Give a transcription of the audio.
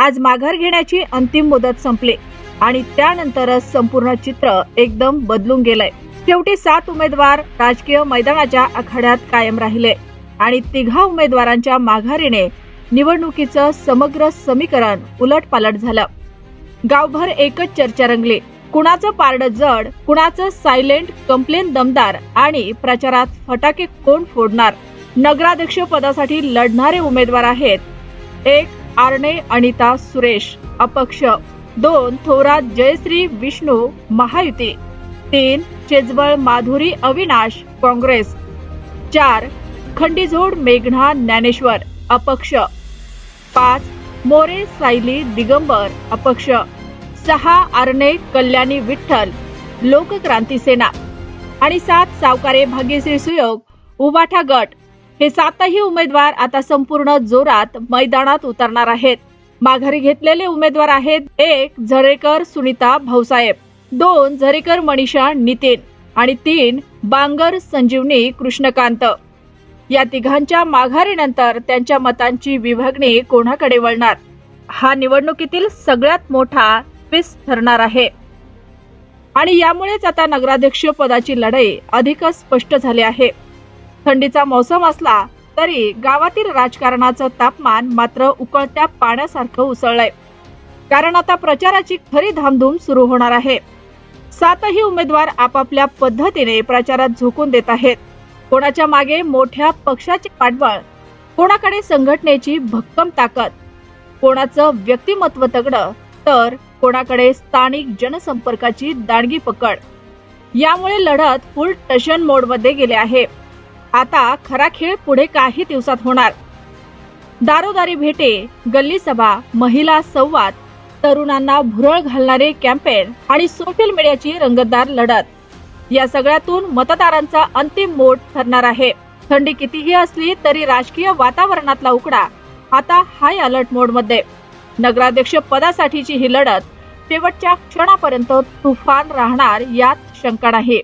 आज माघार घेण्याची अंतिम मुदत संपली आणि त्यानंतरच संपूर्ण चित्र एकदम बदलून गेलंय. शेवटी सात उमेदवार राजकीय मैदानाच्या आखाड्यात कायम राहिले आणि तिघा उमेदवारांच्या माघारीने निवडणुकीचं समग्र समीकरण उलटपालट झालं. गावभर एकच चर्चा रंगली. कुणाचं पारड जड कुणाचं सायलेंट कंप्लेन दमदार आणि प्रचारात फटाके कोण फोडणार? नगराध्यक्ष पदासाठी लढणारे उमेदवार आहेत एक आरणे अनिता सुरेश अपक्ष. दोन थोरात जयश्री विष्णू महायुती. तीन चेजवळ माधुरी अविनाश काँग्रेस. चार खंडीझोड मेघना ज्ञानेश्वर अपक्ष. पाच मोरे सायली दिगंबर अपक्ष. सहा आरणे कल्याणी विठ्ठल. लोकक्रांती सेना. आणि सात सावकारे भाग्यश्री सुयोग उबाठा गट. हे सातही उमेदवार आता संपूर्ण जोरात मैदानात उतरणार आहेत. माघारी घेतलेले उमेदवार आहेत एक झरेकर सुनीता भाऊसाहेब दोन झरेकर मनीषा नितीन आणि तीन बांगर संजीवनी कृष्णकांत. या तिघांच्या माघारीनंतर त्यांच्या मतांची विभागणी कोणाकडे वळणार? हा निवडणुकीतील सगळ्यात मोठा ट्विस्ट ठरणार आहे. आणि यामुळेच आता नगराध्यक्ष पदाची लढाई अधिकच स्पष्ट झाली आहे. थंडीचा मौसम असला तरी गावातील राजकारणाचं तापमान मात्र उकळत्या पाण्यासारखं उसळलंय. कारण आता प्रचाराची खरी धामधूम सुरू होणार आहे. सातही उमेदवार आपापल्या पद्धतीने प्रचारात झोकून देत आहेत. कोणाच्या मागे मोठ्या पक्षाची पाठबळ कोणाकडे संघटनेची भक्कम ताकद कोणाचं व्यक्तिमत्व तगडं तर कोणाकडे स्थानिक जनसंपर्काची दांडगी पकड. यामुळे लढत फुल टशन मोडमध्ये गेले आहे. आता खरा खेळ पुढे काही दिवसात होणार. दारोदारी भेटे गल्ली सभा महिला संवाद तरुणांना भुरळ घालणारे कॅम्पेन आणि सोशल मीडियाची रंगतदार लढत. या सगळ्यातून मतदारांचा अंतिम मोड ठरणार आहे. थंडी कितीही असली तरी राजकीय वातावरणातला उकडा आता हाय अलर्ट मोडमध्ये. नगराध्यक्ष पदासाठीची ही लढत शेवटच्या क्षणापर्यंत तुफान राहणार यात शंका नाही.